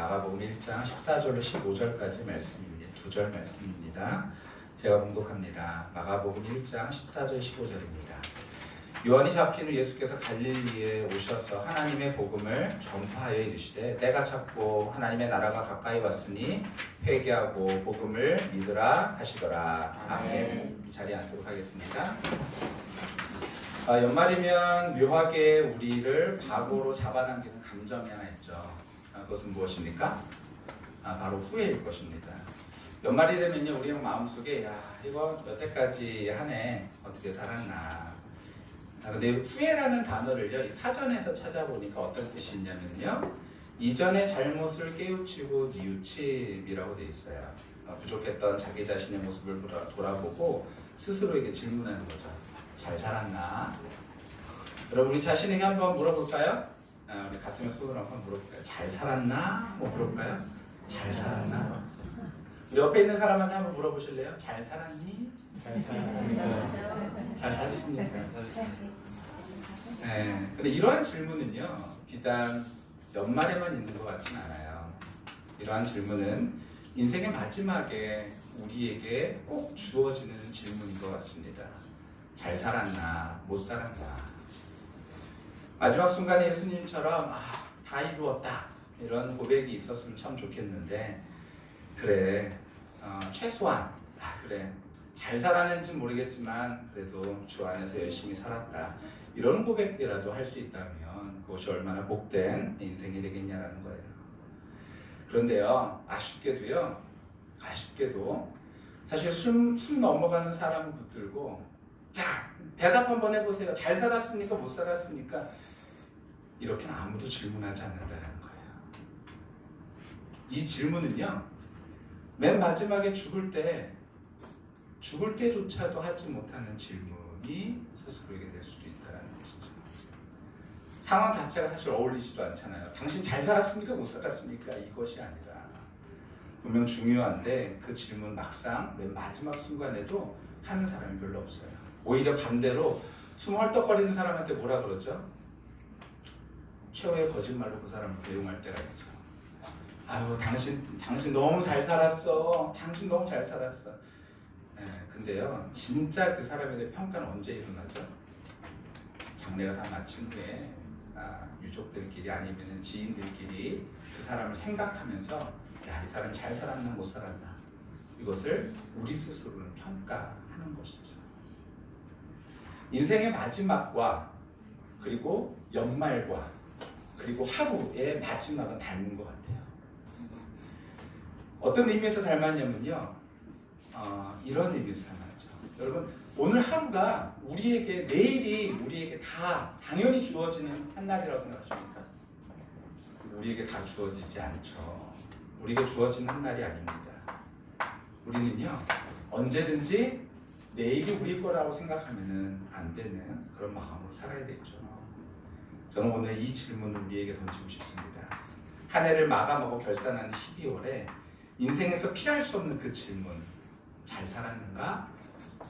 마가복음 1장 14절로 15절까지 말씀입니다. 두 절 말씀입니다. 제가 봉독합니다. 마가복음 1장 14절 15절입니다. 요한이 잡힌 후 예수께서 갈릴리에 오셔서 하나님의 복음을 전파하여 이르시되 때가 찼고 하나님의 나라가 가까이 왔으니 회개하고 복음을 믿으라 하시더라. 아멘. 이 자리에 앉도록 하겠습니다. 아, 연말이면 묘하게 우리를 과거로 잡아당기는 감정이 하나 있죠. 아, 그것은 무엇입니까? 아, 바로 후회일 것입니다. 연말이 되면요, 우리는 마음속에 야 이거 여태까지 한 해 어떻게 살았나. 아, 근데 후회라는 단어를요, 이 사전에서 찾아보니까 어떤 뜻이 있냐면요, 이전의 잘못을 깨우치고 뉘우침이라고 돼 있어요. 아, 부족했던 자기 자신의 모습을 돌아, 돌아보고 스스로에게 질문하는 거죠. 잘 살았나? 여러분 우리 자신에게 한번 물어볼까요? 아, 우리 가슴에 손을 한번 물어볼까요? 잘 살았나? 뭐 물어볼까요? 잘 살았나? 옆에 있는 사람한테 한번 물어보실래요? 잘 살았니? 잘 살았습니다. 잘 살았습니까? 네. 근데 이러한 질문은요, 비단 연말에만 있는 것 같진 않아요. 이러한 질문은 인생의 마지막에 우리에게 꼭 주어지는 질문인 것 같습니다. 잘 살았나, 못 살았나. 마지막 순간에 예수님처럼 아, 다 이루었다. 이런 고백이 있었으면 참 좋겠는데, 그래, 어, 최소한, 아, 그래, 잘 살았는지 모르겠지만, 그래도 주 안에서 열심히 살았다. 이런 고백이라도 할 수 있다면, 그것이 얼마나 복된 인생이 되겠냐라는 거예요. 그런데요, 아쉽게도요, 아쉽게도, 사실 숨, 숨 넘어가는 사람을 붙들고, 자, 대답 한번 해보세요. 잘 살았습니까? 못 살았습니까? 이렇게는 아무도 질문하지 않는다는 거예요. 이 질문은요, 맨 마지막에 죽을 때, 죽을 때조차도 하지 못하는 질문이 스스로에게 될 수도 있다는 것이죠. 상황 자체가 사실 어울리지도 않잖아요. 당신 잘 살았습니까? 못 살았습니까? 이것이 아니라 분명 중요한데 그 질문 막상 맨 마지막 순간에도 하는 사람이 별로 없어요. 오히려 반대로 숨 헐떡거리는 사람한테 뭐라 그러죠? 최후의 거짓말로 그 사람을 대용할 때가 있죠. 아유, 당신, 당신 너무 잘 살았어. 당신 너무 잘 살았어. 예, 근데요, 진짜 그 사람에 대한 평가는 언제 일어나죠? 장례가 다 마친 후에 아, 유족들끼리 아니면 지인들끼리 그 사람을 생각하면서 야, 이 사람 잘 살았나 못 살았나 이것을 우리 스스로는 평가하는 것이죠. 인생의 마지막과 그리고 연말과 그리고 하루의 마지막은 닮은 것 같아요. 어떤 의미에서 닮았냐면요. 어, 이런 의미에서 닮았죠. 여러분 오늘 하루가 우리에게 내일이 우리에게 다 당연히 주어지는 한 날이라고 생각하십니까? 우리에게 다 주어지지 않죠. 우리에게 주어지는 한 날이 아닙니다. 우리는요 언제든지 내일이 우리 거라고 생각하면은 안 되는 그런 마음으로 살아야겠죠. 저는 오늘 이 질문을 우리에게 던지고 싶습니다. 한 해를 마감하고 결산하는 12월에 인생에서 피할 수 없는 그 질문, 잘 살았는가?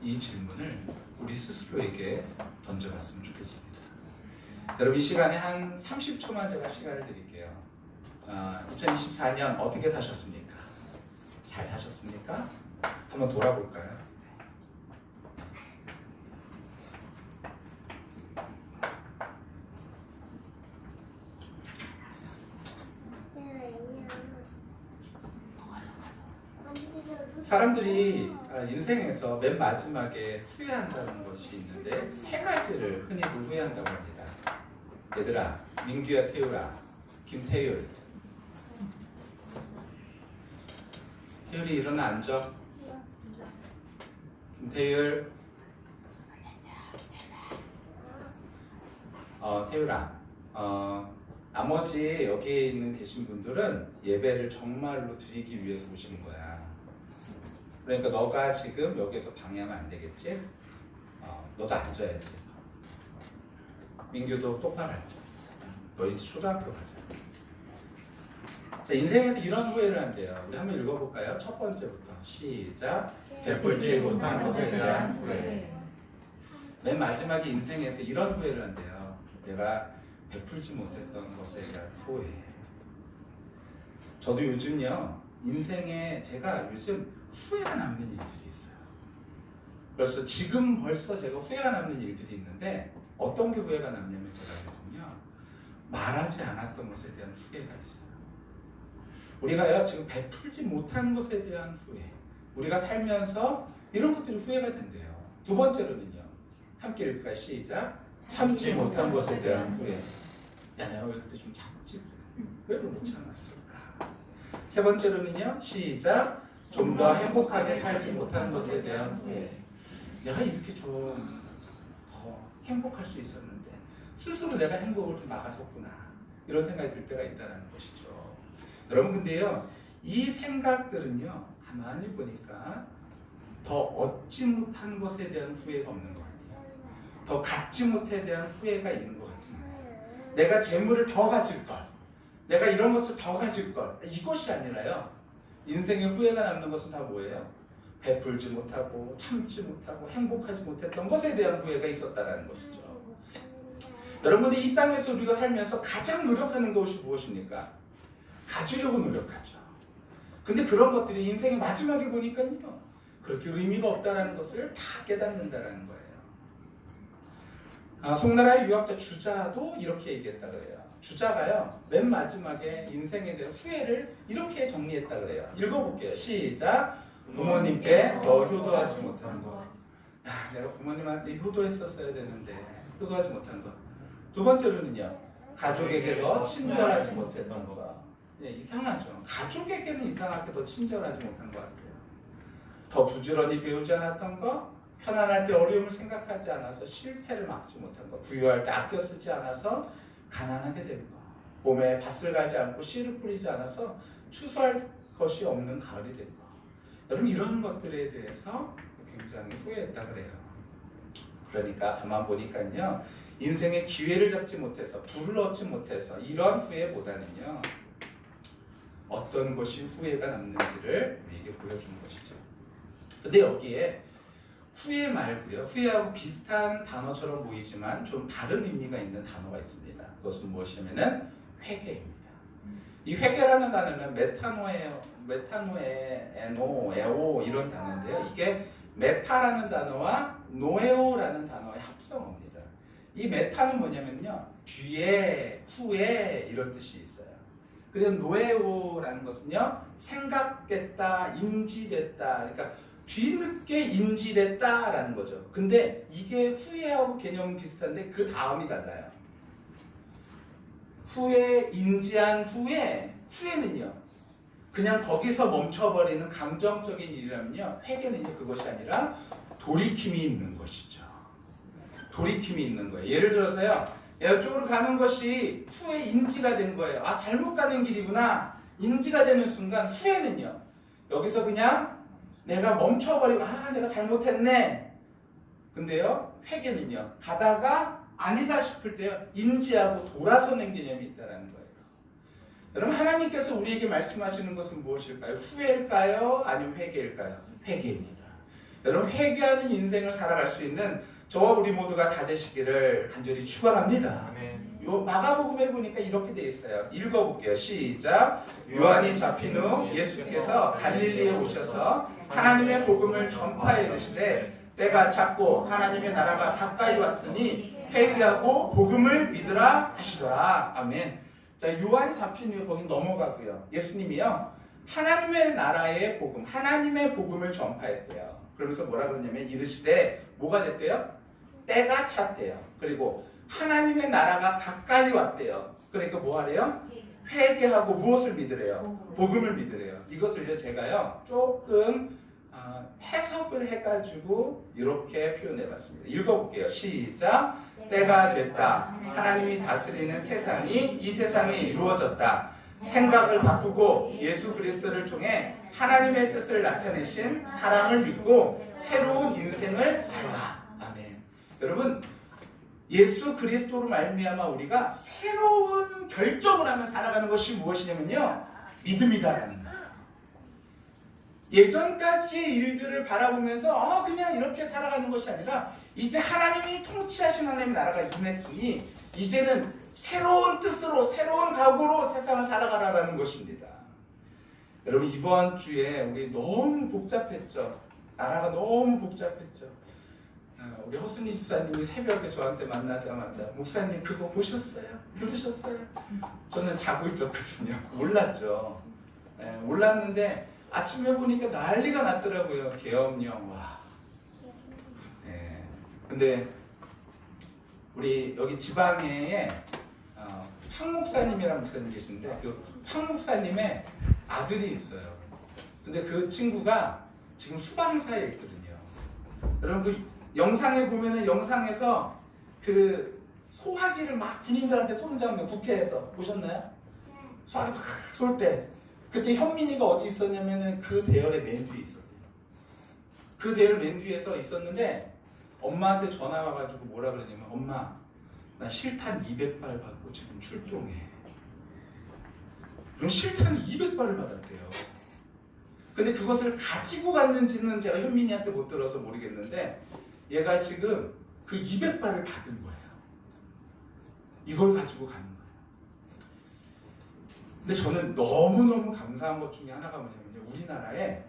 이 질문을 우리 스스로에게 던져봤으면 좋겠습니다. 여러분 이 시간에 한 30초만 제가 시간을 드릴게요. 어, 2024년 어떻게 사셨습니까? 잘 사셨습니까? 한번 돌아볼까요? 사람들이 아, 인생에서 맨 마지막에 후회한다는 것이 있는데 세 가지를 흔히 후회한다고 합니다. 얘들아, 민규야, 태율아, 김태율. 태율이 일어나 앉아. 김태율. 어, 태율아. 어, 나머지 여기에 있는 계신 분들은 예배를 정말로 드리기 위해서 오시는 거야. 그러니까 너가 지금 여기서 방해하면 안 되겠지? 어, 너도 앉아야지. 민규도 똑바로 앉아. 너 이제 초등학교 가자. 자, 인생에서 이런 후회를 한대요. 우리 한번 읽어볼까요? 첫 번째부터 시작. 베풀지 못한 것에 대한 후회. 맨 마지막에 인생에서 이런 후회를 한대요. 내가 베풀지 못했던 것에 대한 후회. 저도 요즘요 인생에 제가 요즘 후회가 남는 일들이 있어요. 그래서 지금 벌써 제가 후회가 남는 일들이 있는데 어떤 게 후회가 남냐면 제가 요즘요 말하지 않았던 것에 대한 후회가 있어요. 우리가요 지금 베풀지 못한 것에 대한 후회. 우리가 살면서 이런 것들이 후회가 된대요. 두 번째로는요. 함께 읽을까 시작. 참지 못한 것에 대한 후회. 야 내가 왜 그때 좀 참지? 왜못 참았을까? 세 번째로는요. 시작. 좀 더 행복하게 살지 못한 것에 대한 후회. 내가 이렇게 좀더 행복할 수 있었는데 스스로 내가 행복을 좀 막았었구나 이런 생각이 들 때가 있다는 것이죠. 여러분 근데요 이 생각들은요 가만히 보니까 더 얻지 못한 것에 대한 후회가 없는 것 같아요. 더 갖지 못에 대한 후회가 있는 것 같아요. 내가 재물을 더 가질 걸, 내가 이런 것을 더 가질 걸 이것이 아니라요. 인생의 후회가 남는 것은 다 뭐예요? 베풀지 못하고 참지 못하고 행복하지 못했던 것에 대한 후회가 있었다라는 것이죠. 여러분들 이 땅에서 우리가 살면서 가장 노력하는 것이 무엇입니까? 가지려고 노력하죠. 근데 그런 것들이 인생의 마지막에 보니까요. 그렇게 의미가 없다라는 것을 다 깨닫는다라는 거예요. 아, 송나라의 유학자 주자도 이렇게 얘기했다 그래요. 주자가요 맨 마지막에 인생에 대한 후회를 이렇게 정리했다 그래요. 읽어볼게요. 시작. 부모님께 더 효도하지 못한 것. 야, 내가 부모님한테 효도했었어야 되는데 효도하지 못한 것. 두 번째로는요, 가족에게 더 친절하지 못했던 것. 네, 이상하죠. 가족에게는 이상하게 더 친절하지 못한 것 같아요. 더 부지런히 배우지 않았던 것, 편안할 때 어려움을 생각하지 않아서 실패를 막지 못한 것, 부유할 때 아껴 쓰지 않아서 가난하게 된 것, 봄에 밭을 갈지 않고 씨를 뿌리지 않아서 추수할 것이 없는 가을이 된 것. 여러분 이런 것들에 대해서 굉장히 후회했다 그래요. 그러니까 가만 보니까요. 인생의 기회를 잡지 못해서 불을 얻지 못해서 이런 후회보다는요. 어떤 것이 후회가 남는지를 우리에게 보여주는 것이죠. 근데 여기에 후회 말고요. 후회하고 비슷한 단어처럼 보이지만 좀 다른 의미가 있는 단어가 있습니다. 그것은 무엇이냐면은 회개입니다. 이 회개라는 단어는 메타노에 메타노에 에노 에오 이런 단어인데요. 이게 메타라는 단어와 노에오라는 단어의 합성어입니다. 이 메타는 뭐냐면요. 뒤에, 후에 이런 뜻이 있어요. 그래서 노에오라는 것은요. 생각됐다, 인지됐다. 그러니까 뒤늦게 인지됐다라는 거죠. 근데 이게 후회하고 개념은 비슷한데 그 다음이 달라요. 후회, 인지한 후에, 후회는요. 그냥 거기서 멈춰버리는 감정적인 일이라면요. 회개는요. 그것이 아니라 돌이킴이 있는 것이죠. 돌이킴이 있는 거예요. 예를 들어서요. 이쪽으로 가는 것이 후회 인지가 된 거예요. 아, 잘못 가는 길이구나. 인지가 되는 순간 후회는요. 여기서 그냥 내가 멈춰버리고, 아, 내가 잘못했네. 근데요, 회개는요. 가다가 아니다 싶을 때요. 인지하고 돌아서는 개념이 있다는 거예요. 여러분, 하나님께서 우리에게 말씀하시는 것은 무엇일까요? 후회일까요? 아니면 회개일까요? 회개입니다. 여러분, 회개하는 인생을 살아갈 수 있는 저와 우리 모두가 다 되시기를 간절히 축원합니다. 아멘. 요 마가복음에 보니까 이렇게 돼 있어요. 읽어볼게요. 시작. 요한이 잡힌 후 예수께서 갈릴리에 오셔서 하나님의 복음을 전파해 이르시되 때가 찼고 하나님의 나라가 가까이 왔으니 회개하고 복음을 믿으라 하시더라. 아멘. 자, 요한이 잡힌 후에 거기 넘어가고요. 예수님이요. 하나님의 나라의 복음, 하나님의 복음을 전파했대요. 그러면서 뭐라 그러냐면 이르시되 뭐가 됐대요? 때가 찼대요. 그리고 하나님의 나라가 가까이 왔대요. 그러니까 뭐 하래요? 회개하고 무엇을 믿으래요? 복음을 믿으래요. 이것을요 제가요 조금 아, 해석을 해가지고 이렇게 표현해봤습니다. 읽어볼게요. 시작. 때가 됐다. 하나님이 다스리는 세상이 이 세상에 이루어졌다. 생각을 바꾸고 예수 그리스도를 통해 하나님의 뜻을 나타내신 사랑을 믿고 새로운 인생을 살라. 아멘. 여러분 예수 그리스도로 말미암아 우리가 새로운 결정을 하며 살아가는 것이 무엇이냐면요 믿음이다라는. 예전까지의 일들을 바라보면서 어 그냥 이렇게 살아가는 것이 아니라 이제 하나님이 통치하신 하나님의 나라가 임했으니 이제는 새로운 뜻으로 새로운 각오로 세상을 살아가라라는 것입니다. 여러분 이번 주에 우리 너무 복잡했죠. 나라가 너무 복잡했죠. 아, 우리 허순이 집사님이 새벽에 저한테 만나자마자 목사님 그거 보셨어요? 들으셨어요? 저는 자고 있었거든요. 몰랐죠. 예, 몰랐는데 아침에 보니까 난리가 났더라고요. 계엄령 와. 예. 근데 우리 여기 지방에 어, 황 목사님이라는 목사님 계신데 그황 목사님의 아들이 있어요. 근데 그 친구가 지금 수방사에 있거든요. 여러분 그 영상에 보면은 영상에서 그 소화기를 막 군인들한테 쏘는 장면 국회에서 보셨나요? 소화기 막 쏠 때 그때 현민이가 어디 있었냐면은 그 대열의 맨 뒤에 있었어요. 그 대열 맨 뒤에서 있었는데 엄마한테 전화 와가지고 뭐라 그러냐면 엄마 나 실탄 200발 받고 지금 출동해. 그럼 실탄 200발을 받았대요. 근데 그것을 가지고 갔는지는 제가 현민이한테 못 들어서 모르겠는데 얘가 지금 그 200발을 받은 거예요. 이걸 가지고 가는 거예요. 근데 저는 너무너무 감사한 것 중에 하나가 뭐냐면요. 우리나라에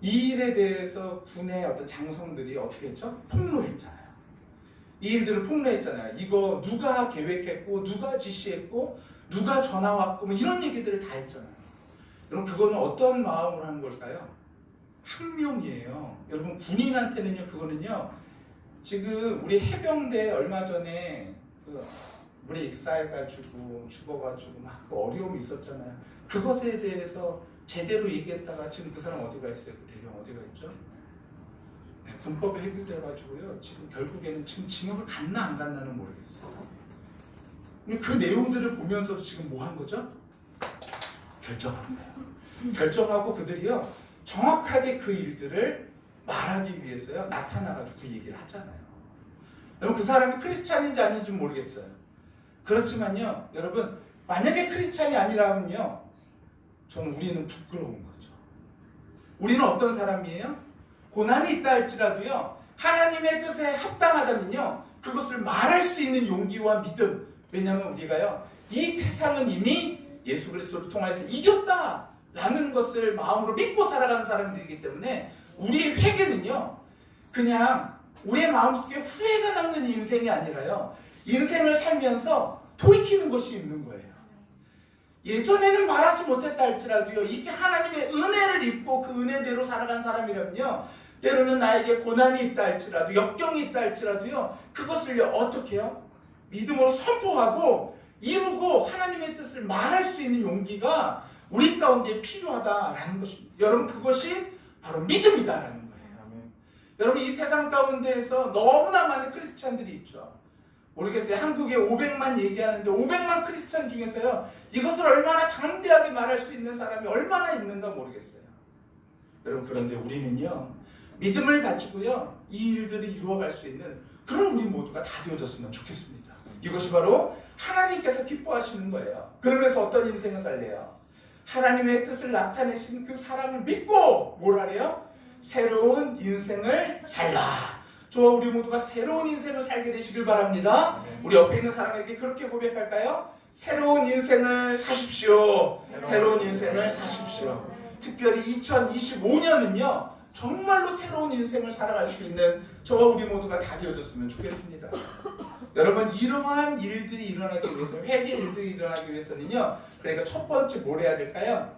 이 일에 대해서 군의 어떤 장성들이 어떻게 했죠? 폭로했잖아요. 이 일들을 폭로했잖아요. 이거 누가 계획했고, 누가 지시했고, 누가 전화 왔고, 뭐 이런 얘기들을 다 했잖아요. 여러분, 그거는 어떤 마음으로 하는 걸까요? 항명이에요. 여러분, 군인한테는요, 그거는요, 지금 우리 해병대 얼마 전에 그 물에 익사해가지고 죽어가지고 막그 어려움이 있었잖아요. 그것에 대해서 제대로 얘기했다가 지금 그 사람 어디가 있어요? 그 대령 어디가 있죠? 네, 군법에 해결돼가지고요. 지금 결국에는 지금 징역을 갔나 안 갔나는 모르겠어요. 그 내용들을 보면서도 지금 뭐 한 거죠? 결정한 거예요. 결정하고 그들이요 정확하게 그 일들을 말하기 위해서요 나타나가지고 그 얘기를 하잖아요. 여러분 그 사람이 크리스찬인지 아닌지 모르겠어요. 그렇지만요 여러분 만약에 크리스찬이 아니라면요 저는 우리는 부끄러운 거죠. 우리는 어떤 사람이에요? 고난이 있다 할지라도요 하나님의 뜻에 합당하다면요 그것을 말할 수 있는 용기와 믿음 왜냐하면 우리가요 이 세상은 이미 예수 그리스도를 통해서 이겼다 라는 것을 마음으로 믿고 살아가는 사람들이기 때문에 우리의 회개는요 그냥 우리의 마음속에 후회가 남는 인생이 아니라요 인생을 살면서 돌이키는 것이 있는 거예요. 예전에는 말하지 못했다 할지라도요 이제 하나님의 은혜를 입고 그 은혜대로 살아간 사람이라면요 때로는 나에게 고난이 있다 할지라도 역경이 있다 할지라도요 그것을요 어떻게 해요? 믿음으로 선포하고 이루고 하나님의 뜻을 말할 수 있는 용기가 우리 가운데 필요하다라는 것입니다. 여러분 그것이 바로 믿음이다라는 거예요. 여러분 이 세상 가운데에서 너무나 많은 크리스찬들이 있죠. 모르겠어요. 한국에 500만 얘기하는데 500만 크리스찬 중에서요. 이것을 얼마나 담대하게 말할 수 있는 사람이 얼마나 있는가 모르겠어요. 여러분 그런데 우리는요. 믿음을 가지고요. 이 일들을 이루어갈 수 있는 그런 우리 모두가 다 되어졌으면 좋겠습니다. 이것이 바로 하나님께서 기뻐하시는 거예요. 그러면서 어떤 인생을 살래요? 하나님의 뜻을 나타내신 그 사랑을 믿고 뭘 하래요? 새로운 인생을 살라. 저와 우리 모두가 새로운 인생을 살게 되시길 바랍니다. 우리 옆에 있는 사람에게 그렇게 고백할까요? 새로운 인생을 사십시오. 새로운 인생을 사십시오. 특별히 2025년은요, 정말로 새로운 인생을 살아갈 수 있는 저와 우리 모두가 다 되어졌으면 좋겠습니다. 여러분, 이러한 일들이 일어나기 위해서, 회개 일들이 일어나기 위해서는요, 그러니까 첫 번째 뭘 해야 될까요?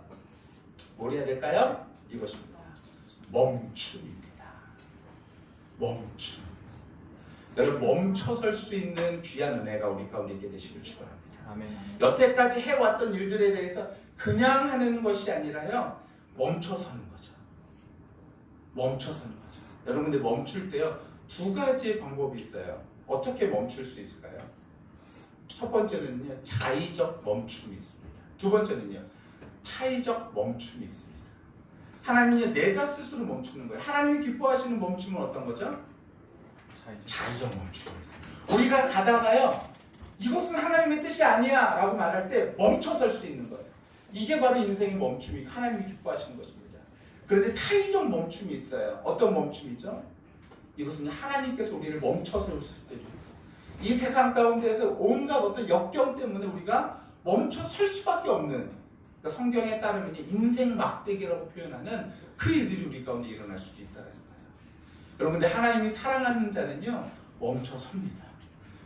뭘 해야 될까요? 이것입니다. 멈춤입니다. 멈춤. 여러분, 멈춰설 수 있는 귀한 은혜가 우리 가운데 있게 되시길 축원합니다. 아멘. 여태까지 해왔던 일들에 대해서 그냥 하는 것이 아니라요 멈춰서는 거죠. 멈춰서는 거죠. 여러분 근데 멈출 때요 두 가지의 방법이 있어요. 어떻게 멈출 수 있을까요? 첫 번째는요 자의적 멈춤이 있습니다. 두 번째는요 타의적 멈춤이 있습니다. 하나님은요 내가 스스로 멈추는 거예요. 하나님이 기뻐하시는 멈춤은 어떤 거죠? 자, 자의적 멈춤입니다. 우리가 가다가요 이것은 하나님의 뜻이 아니야 라고 말할 때 멈춰설 수 있는 거예요. 이게 바로 인생의 멈춤이 하나님이 기뻐하시는 것입니다. 그런데 타의적 멈춤이 있어요. 어떤 멈춤이죠? 이것은 하나님께서 우리를 멈춰설 때입니다. 이 세상 가운데에서 온갖 어떤 역경 때문에 우리가 멈춰 설 수밖에 없는 그러니까 성경에 따르면 인생 막대기라고 표현하는 그 일들이 우리 가운데 일어날 수도 있다는 거예요. 여러분 근데 하나님이 사랑하는 자는요 멈춰 섭니다.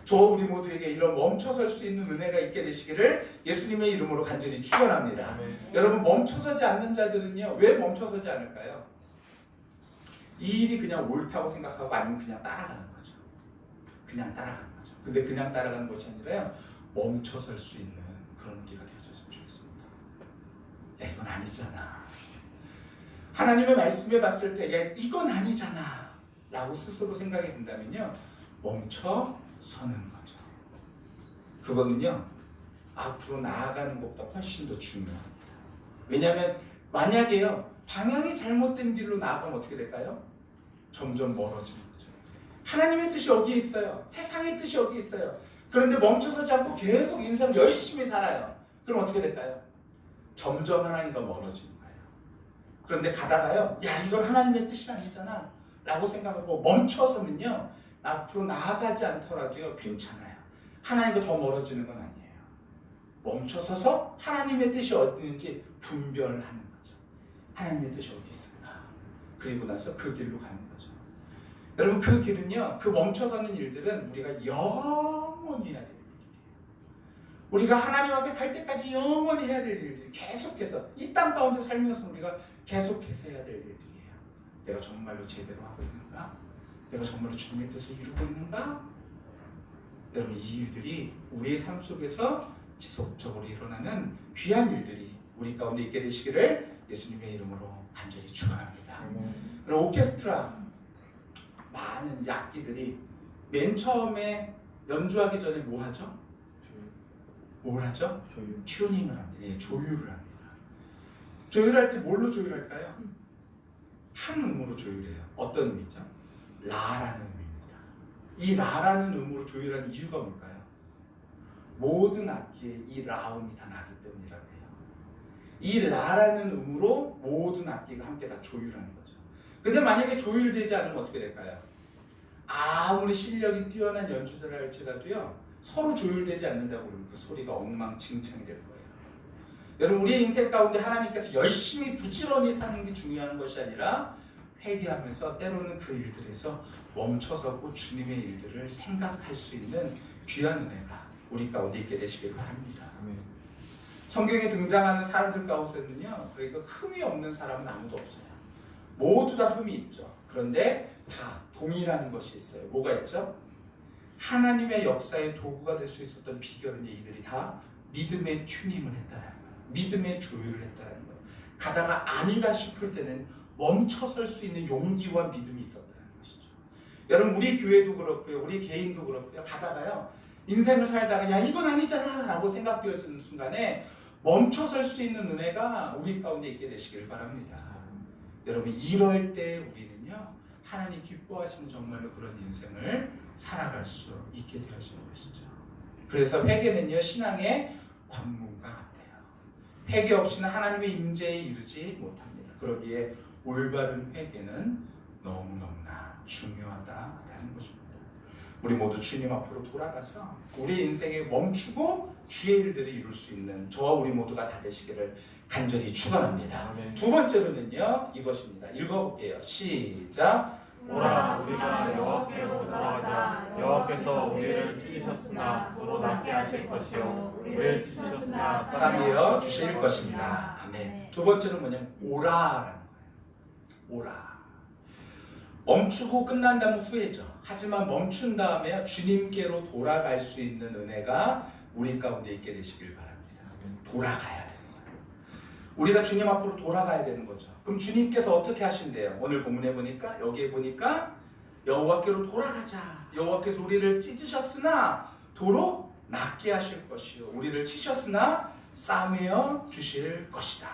저 우리 모두에게 이런 멈춰 설 수 있는 은혜가 있게 되시기를 예수님의 이름으로 간절히 축원합니다. 여러분 멈춰서지 않는 자들은요 왜 멈춰서지 않을까요? 이 일이 그냥 옳다고 생각하고 아니면 그냥 따라가는 거죠. 그냥 따라가는 거죠. 근데 그냥 따라가는 것이 아니라요 멈춰 설 수 있는 그런 우리가 되어졌으면 좋겠습니다. 야 이건 아니잖아. 하나님의 말씀에 봤을 때 야, 이건 아니잖아 라고 스스로 생각이 든다면요 멈춰 서는 거죠. 그거는요 앞으로 나아가는 것보다 훨씬 더 중요합니다. 왜냐하면 만약에요 방향이 잘못된 길로 나아가면 어떻게 될까요? 점점 멀어지는 거죠. 하나님의 뜻이 여기에 있어요. 세상의 뜻이 여기 있어요. 그런데 멈춰서지 않고 계속 인생을 열심히 살아요. 그럼 어떻게 될까요? 점점 하나님과 멀어지는 거예요. 그런데 가다가요, 야 이건 하나님의 뜻이 아니잖아, 라고 생각하고 멈춰서면요 앞으로 나아가지 않더라도요 괜찮아요. 하나님과 더 멀어지는 건 아니에요. 멈춰서서 하나님의 뜻이 어디 있는지 분별하는 거죠. 하나님의 뜻이 어디 있을까? 그리고 나서 그 길로 가는. 여러분 그 길은요, 그 멈춰서는 일들은 우리가 영원히 해야 될 일이에요. 우리가 하나님 앞에 갈 때까지 영원히 해야 될 일들이 계속해서 이 땅 가운데 살면서 우리가 계속해서 해야 될 일들이에요. 내가 정말로 제대로 하고 있는가? 내가 정말로 주님의 뜻을 이루고 있는가? 여러분 이 일들이 우리의 삶 속에서 지속적으로 일어나는 귀한 일들이 우리 가운데 있게 되시기를 예수님의 이름으로 간절히 축원합니다. 그리고 오케스트라 많은 이제 악기들이 맨 처음에 연주하기 전에 뭐 하죠? 뭘 하죠? 조율. 튜닝을 합니다. 예, 조율을 합니다. 조율할 때 뭘로 조율할까요? 한 음으로 조율해요. 어떤 음이죠? 라라는 음입니다. 이 라라는 음으로 조율하는 이유가 뭘까요? 모든 악기에 이 라음이 다 나기 때문이라고 해요. 이 라라는 음으로 모든 악기가 함께 다 조율하는 거죠. 근데 만약에 조율되지 않으면 어떻게 될까요? 아무리 실력이 뛰어난 연주자를 할지라도요 서로 조율되지 않는다고 그 소리가 엉망진창이 될 거예요. 여러분 우리의 인생 가운데 하나님께서 열심히 부지런히 사는 게 중요한 것이 아니라 회개하면서 때로는 그 일들에서 멈춰서고 주님의 일들을 생각할 수 있는 귀한 은혜가 우리 가운데 있게 되시길 바랍니다. 아멘. 성경에 등장하는 사람들 가운데는요, 그러니까 흠이 없는 사람은 아무도 없어요. 모두 다 흠이 있죠. 그런데 다 동일한 것이 있어요. 뭐가 있죠? 하나님의 역사의 도구가 될 수 있었던 비결은 이들이 다 믿음의 튜닝을 했다는 거예요. 믿음의 조율을 했다는 거예요. 가다가 아니다 싶을 때는 멈춰설 수 있는 용기와 믿음이 있었다는 것이죠. 여러분 우리 교회도 그렇고요, 우리 개인도 그렇고요. 가다가요 인생을 살다가 야 이건 아니잖아 라고 생각되어지는 순간에 멈춰설 수 있는 은혜가 우리 가운데 있게 되시길 바랍니다. 여러분 이럴 때 우리는요 하나님 기뻐하시는 정말로 그런 인생을 살아갈 수 있게 되어지는 것이죠. 그래서 회개는요 신앙의 관문과 같아요. 회개 없이는 하나님의 임재에 이르지 못합니다. 그러기에 올바른 회개는 너무 너무나 중요하다라는 것입니다. 우리 모두 주님 앞으로 돌아가서 우리 인생에 멈추고 주의 일들을 이룰 수 있는 저와 우리 모두가 다 되시기를 간절히 축원합니다. 아멘. 두 번째로는요 이것입니다. 읽어볼게요. 시작. 오라 우리가 여호와께로 돌아가자 여호와께서 우리를 찢으셨으나 도로 낫게 하실 것이요 우리를 찢으셨으나 싸매어 주실 것입니다. 아멘. 두 번째는 뭐냐면 오라라는 거예요. 오라. 멈추고 끝난다면 후회죠. 하지만 멈춘 다음에 주님께로 돌아갈 수 있는 은혜가 우리 가운데 있게 되시길 바랍니다. 돌아가야 거예요. 우리가 주님 앞으로 돌아가야 되는 거죠. 그럼 주님께서 어떻게 하신대요? 오늘 본문에 보니까 여기에 보니까 여호와께로 돌아가자. 여호와께서 우리를 찢으셨으나 도로 낫게 하실 것이요. 우리를 치셨으나 싸매어 주실 것이다.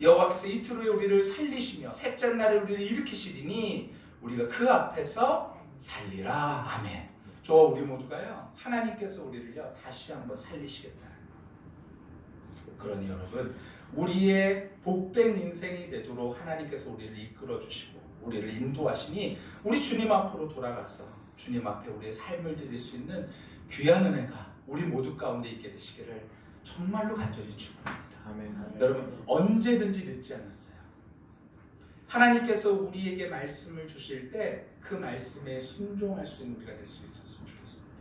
여호와께서 이틀 후에 우리를 살리시며 셋째 날에 우리를 일으키시리니 우리가 그 앞에서 살리라. 아멘. 저 우리 모두가요. 하나님께서 우리를요 다시 한번 살리시겠다는 거. 그러니 여러분 우리의 복된 인생이 되도록 하나님께서 우리를 이끌어 주시고 우리를 인도하시니 우리 주님 앞으로 돌아가서 주님 앞에 우리의 삶을 드릴 수 있는 귀한 은혜가 우리 모두 가운데 있게 되시기를 정말로 간절히 축원합니다. 아멘. 여러분 언제든지 늦지 않았어요. 하나님께서 우리에게 말씀을 주실 때 그 말씀에 순종할 수 있는 우리가 될 수 있었으면 좋겠습니다.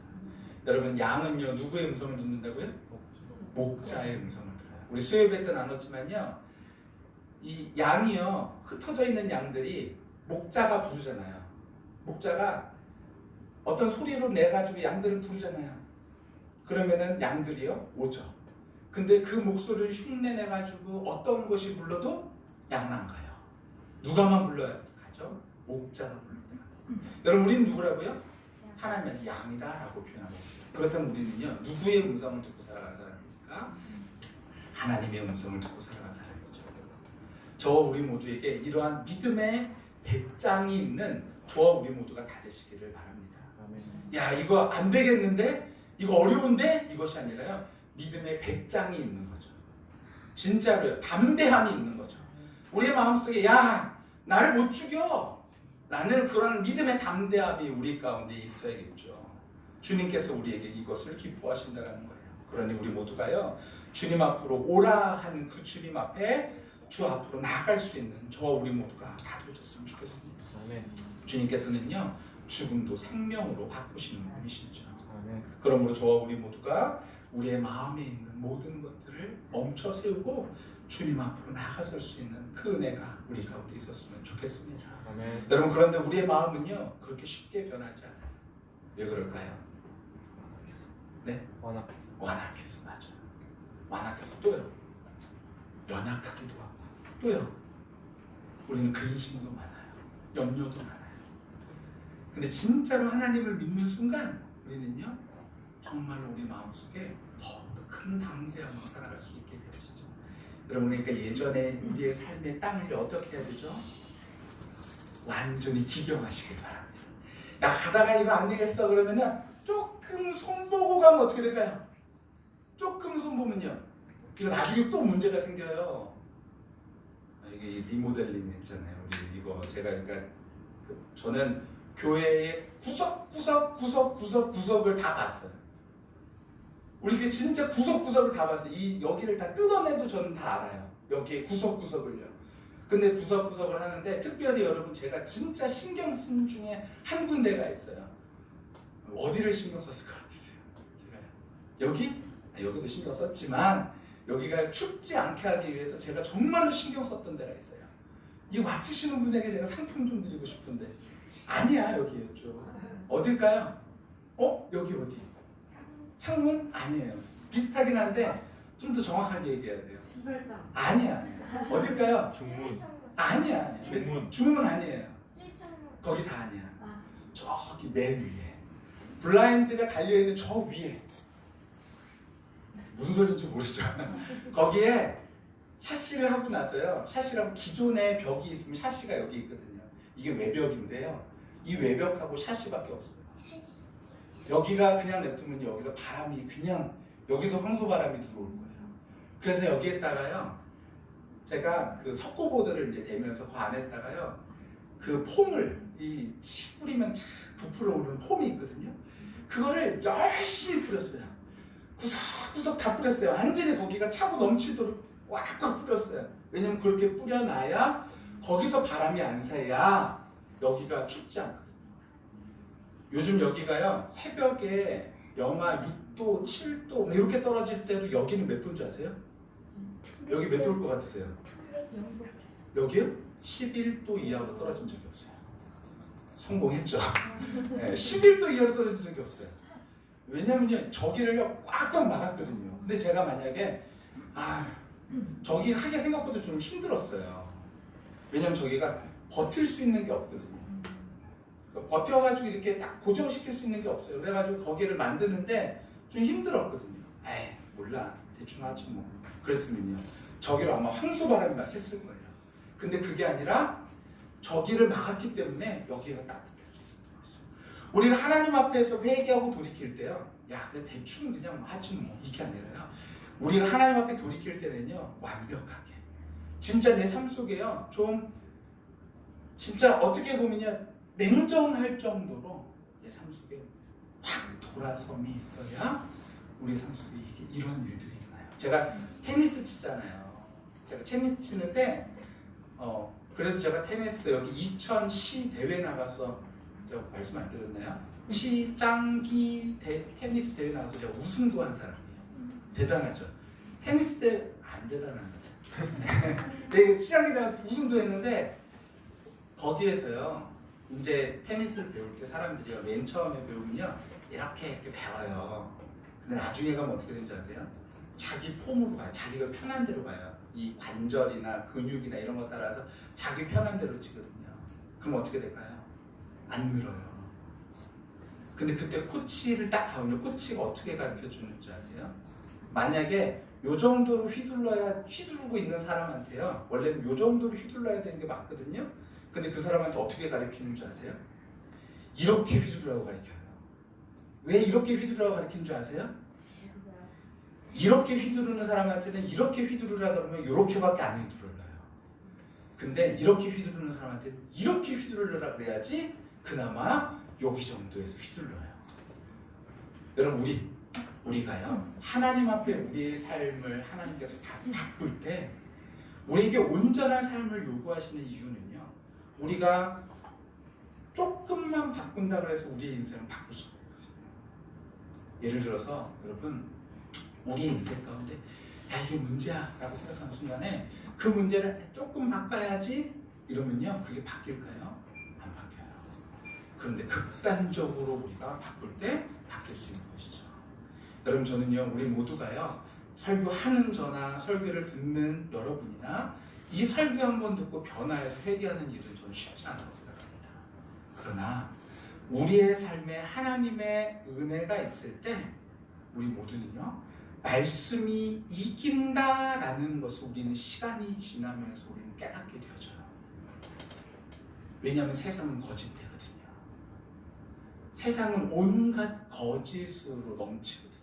여러분 양은요 누구의 음성을 듣는다고요? 목자의 음성을. 우리 수요예배 때 나눴지만요. 이 양이요 흩어져 있는 양들이 목자가 부르잖아요. 목자가 어떤 소리로 내 가지고 양들을 부르잖아요. 그러면은 양들이요 오죠. 근데 그 목소리를 흉내내 가지고 어떤 것이 불러도 안 가요. 누가만 불러야 가죠? 목자가 불러요. 여러분 우리는 누구라고요? 하나님에서 양이다라고 표현하고 있어요. 그렇다면 우리는요 누구의 음성을 듣고 살아가는 사람입니까? 하나님의 음성을 듣고 살아가는 사람이죠. 저와 우리 모두에게 이러한 믿음의 배짱이 있는 저와 우리 모두가 다 되시기를 바랍니다. 야 이거 안 되겠는데 이거 어려운데 이것이 아니라요 믿음의 배짱이 있는 거죠. 진짜로요 담대함이 있는 거죠. 우리의 마음속에 야 나를 못 죽여 라는 그런 믿음의 담대함이 우리 가운데 있어야겠죠. 주님께서 우리에게 이것을 기뻐하신다는 거예요. 그러니 우리 모두가요 주님 앞으로 오라 하는 그 주님 앞에 주 앞으로 나아갈 수 있는 저와 우리 모두가 다 되어졌으면 좋겠습니다. 아멘. 주님께서는요 죽음도 생명으로 바꾸시는 분이시죠. 아멘. 그러므로 저와 우리 모두가 우리의 마음에 있는 모든 것들을 멈춰 세우고 주님 앞으로 나아설 수 있는 그 은혜가 우리 가운데 있었으면 좋겠습니다. 아멘. 여러분 그런데 우리의 마음은요 그렇게 쉽게 변하지 않아요. 왜 그럴까요? 네? 완악해서. 완악해서 맞아. 완악해서 또요. 연약하기도 하고 또요. 우리는 근심도 많아요. 염려도 많아요. 근데 진짜로 하나님을 믿는 순간 우리는요 정말로 우리 마음속에 더큰 담대함으로 살아갈 수 있게 되어지죠. 여러분 그러니까 예전에 우리의 삶의 땅을 어떻게 해야 되죠? 완전히 기경하시길 바랍니다. 야 가다가 이거 안 되겠어 그러면은 조금 손 보고 가면 어떻게 될까요? 조금 손 보면요. 이거 나중에 또 문제가 생겨요. 아, 이게 이 리모델링 했잖아요. 우리 이거 제가 그러니까 그 저는 교회의 구석 구석 구석 구석 구석을 다 봤어요. 우리 그 진짜 구석 구석을 다 봤어요. 이 여기를 다 뜯어내도 저는 다 알아요. 여기에 구석 구석을요. 근데 구석 구석을 하는데 특별히 여러분 제가 진짜 신경 쓴 중에 한 군데가 있어요. 어디를 신경 썼을 것 같으세요? 제가요. 여기? 아, 여기도 신경 썼지만 여기가 춥지 않게 하기 위해서 제가 정말로 신경 썼던 데가 있어요. 이 맞히시는 분에게 제가 상품 좀 드리고 싶은데 아니야 여기였죠. 어딜까요? 어? 여기 어디? 창문? 아니에요. 비슷하긴 한데 좀 더 정확하게 얘기해야 돼요. 신발장. 아니야. 아니야. 어딜까요? 중문. 아니야. 아니야. 중문. 중문 아니에요. 거기 다 아니야. 아, 저기 맨 위에 블라인드가 달려 있는 저 위에 무슨 소리인지 모르죠. 거기에 샤시를 하고 나서요. 샤시라고 기존에 벽이 있으면 샤시가 여기 있거든요. 이게 외벽인데요. 이 외벽하고 샤시밖에 없어요. 여기가 그냥 냅두면 여기서 바람이 그냥 여기서 황소 바람이 들어올 거예요. 그래서 여기에다가요. 제가 그 석고보드를 이제 대면서 그 안에다가요. 그 폼을 이 치 뿌리면 착 부풀어 오르는 폼이 있거든요. 그거를 열심히 뿌렸어요. 구석구석 다 뿌렸어요. 완전히 거기가 차고 넘치도록 꽉꽉 뿌렸어요. 왜냐면 그렇게 뿌려놔야 거기서 바람이 안 새야 여기가 춥지 않거든요. 요즘 여기가요 새벽에 영하 6도, 7도 뭐 이렇게 떨어질 때도 여기는 몇 도인지 아세요? 여기 몇 도일 것 같으세요? 여기요? 11도 이하로 떨어진 적이 없어요. 성공했죠. 네, 11도 이하로 떨어진 적이 없어요. 왜냐면요, 저기를요 꽉꽉 막았거든요. 근데 제가 만약에 아 저기 하기 생각보다 좀 힘들었어요. 왜냐면 저기가 버틸 수 있는 게 없거든요. 그 버텨가지고 이렇게 딱 고정시킬 수 있는 게 없어요. 그래가지고 거기를 만드는데 좀 힘들었거든요. 에이 몰라 대충 하지 뭐. 그랬으면요 저기로 아마 황소바람이 났었을 거예요. 근데 그게 아니라 저기를 막았기 때문에 여기가 거죠. 우리가 하나님 앞에서 회개하고 돌이킬 때요. 야, 그냥 대충 그냥 하지 뭐 이게 아니라요. 우리가 하나님 앞에 돌이킬 때는요. 완벽하게. 진짜 내 삶 속에요. 좀 진짜 어떻게 보면요. 냉정할 정도로 내 삶 속에 확 돌아섬이 있어야 우리 삶 속에 이게 이런 일들이 일어나요. 제가 테니스 치잖아요. 제가 테니스 치는데 어 그래도 제가 테니스 여기 2010 대회 나가서 제가 말씀 안 드렸나요? 시장기 대, 테니스 대회 나가서 제가 우승도 한 사람이에요. 대단하죠. 테니스 대회 안 거예요. 네, 시장기 대회 나가서 우승도 했는데 거기에서요. 이제 테니스를 배울 때 사람들이요 맨 처음에 배우면요 이렇게 이렇게 배워요. 근데 나중에 가면 어떻게 되는지 아세요? 자기 폼으로 가요. 자기가 편한 대로 가요. 이 관절이나 근육이나 이런 것 따라서 자기 편한 대로 치거든요. 그럼 어떻게 될까요? 안 늘어요. 근데 그때 코치를 딱 가면 코치가 어떻게 가르쳐 주는지 아세요? 만약에 요 정도로 휘둘러야 휘두르고 있는 사람한테요. 원래는 요 정도로 휘둘러야 되는 게 맞거든요. 근데 그 사람한테 어떻게 가르치는 줄 아세요? 이렇게 휘두르라고 가르쳐요. 왜 이렇게 휘두르라고 가르치는 줄 아세요? 이렇게 휘두르는 사람한테는 이렇게 휘두르라 그러면 이렇게밖에 안 휘두르요. 근데 이렇게 휘두르는 사람한테는 이렇게 휘두르라 그래야지 그나마 여기 정도에서 휘둘러요. 여러분 우리 우리가요 하나님 앞에 우리의 삶을 하나님께서 다 바꿀 때 우리에게 온전한 삶을 요구하시는 이유는요 우리가 조금만 바꾼다 그래서 우리의 인생을 바꿀 수가 없거든요. 예를 들어서 여러분 우리의 인생 가운데 야 이게 문제야라고 생각하는 순간에 그 문제를 조금 바꿔야지 이러면요 그게 바뀔까요? 그런데 극단적으로 우리가 바꿀 때 바뀔 수 있는 것이죠. 여러분 저는요 우리 모두가요 설교하는 저나 설교를 듣는 여러분이나 이 설교 한 번 듣고 변화해서 회개하는 일은 저는 쉽지 않다고 생각합니다. 그러나 우리의 삶에 하나님의 은혜가 있을 때 우리 모두는요 말씀이 이긴다라는 것을 우리는 시간이 지나면서 우리는 깨닫게 되어져요. 왜냐하면 세상은 거짓되거든요. 세상은 온갖 거짓으로 넘치거든요.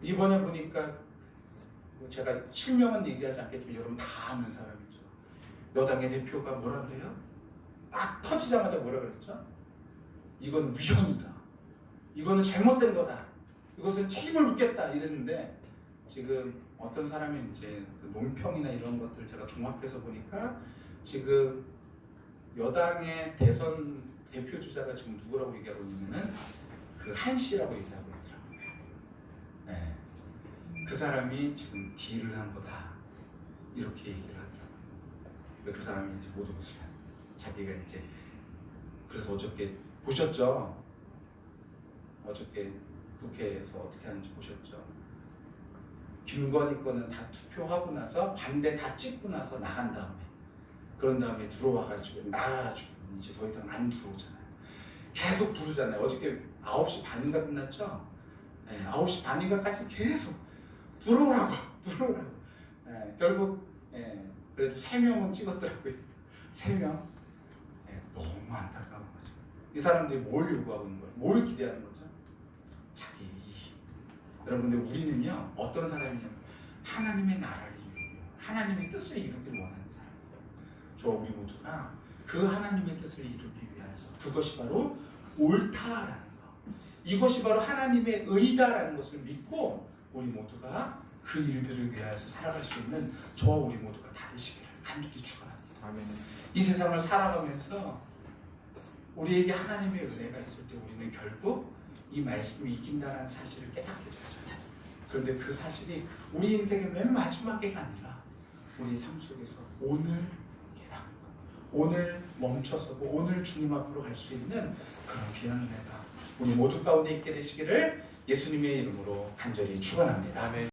이번에 보니까 뭐 제가 실명은 얘기하지 않겠지만 여러분 다 아는 사람이죠. 여당의 대표가 뭐라 그래요? 딱 터지자마자 뭐라 그랬죠? 이건 위헌이다. 이거는 잘못된 거다. 이것은 책임을 묻겠다 이랬는데 지금 어떤 사람이 이제 그 논평이나 이런 것들 제가 종합해서 보니까 지금 여당의 대선 대표 주자가 지금 누구라고 얘기하고 있냐면은 그 한씨라고 얘기하고 있더라고요. 네. 그 사람이 지금 딜을 한 거다 이렇게 얘기를 하더라고요. 그 사람이 이제 모든 것을 자기가 이제 그래서 어저께 보셨죠? 어저께 국회에서 어떻게 하는지 보셨죠? 김건희 거는 다 투표하고 나서 반대 다 찍고 나서 나간 다음에 그런 다음에 들어와가지고 나가가지고 이제 더 이상 안 들어오잖아요. 계속 부르잖아요. 어저께 9시 반인가 끝났죠? 네, 9시 반인가까지 계속 들어오라고 들어오라고 네, 결국 예, 그래도 세 명은 찍었더라고요. 세 명. 예, 너무 안타까운 거죠. 이 사람들이 뭘 요구하고 있는 거예요? 뭘 기대하는 거죠? 자기 이익. 여러분 근데 우리는요 어떤 사람이냐면 하나님의 나라를 이루기 하나님의 뜻을 이루기를 원하는 사람이에요. 저 우리 모두가 그 하나님의 뜻을 이루기 위해서 그것이 바로 옳다라는 거. 이것이 바로 하나님의 의다라는 것을 믿고 우리 모두가 그 일들을 위해서 살아갈 수 있는 저와 우리 모두가 다 되시기를 간절히 축원합니다. 아멘. 이 세상을 살아가면서 우리에게 하나님의 은혜가 있을 때 우리는 결국 이 말씀이 이긴다는 사실을 깨닫게 되죠. 그런데 그 사실이 우리 인생의 맨 마지막에가 아니라 우리 삶 속에서 오늘 오늘 멈춰서고 오늘 주님 앞으로 갈 수 있는 그런 은혜가 우리 모두 가운데 있게 되시기를 예수님의 이름으로 간절히 축원합니다.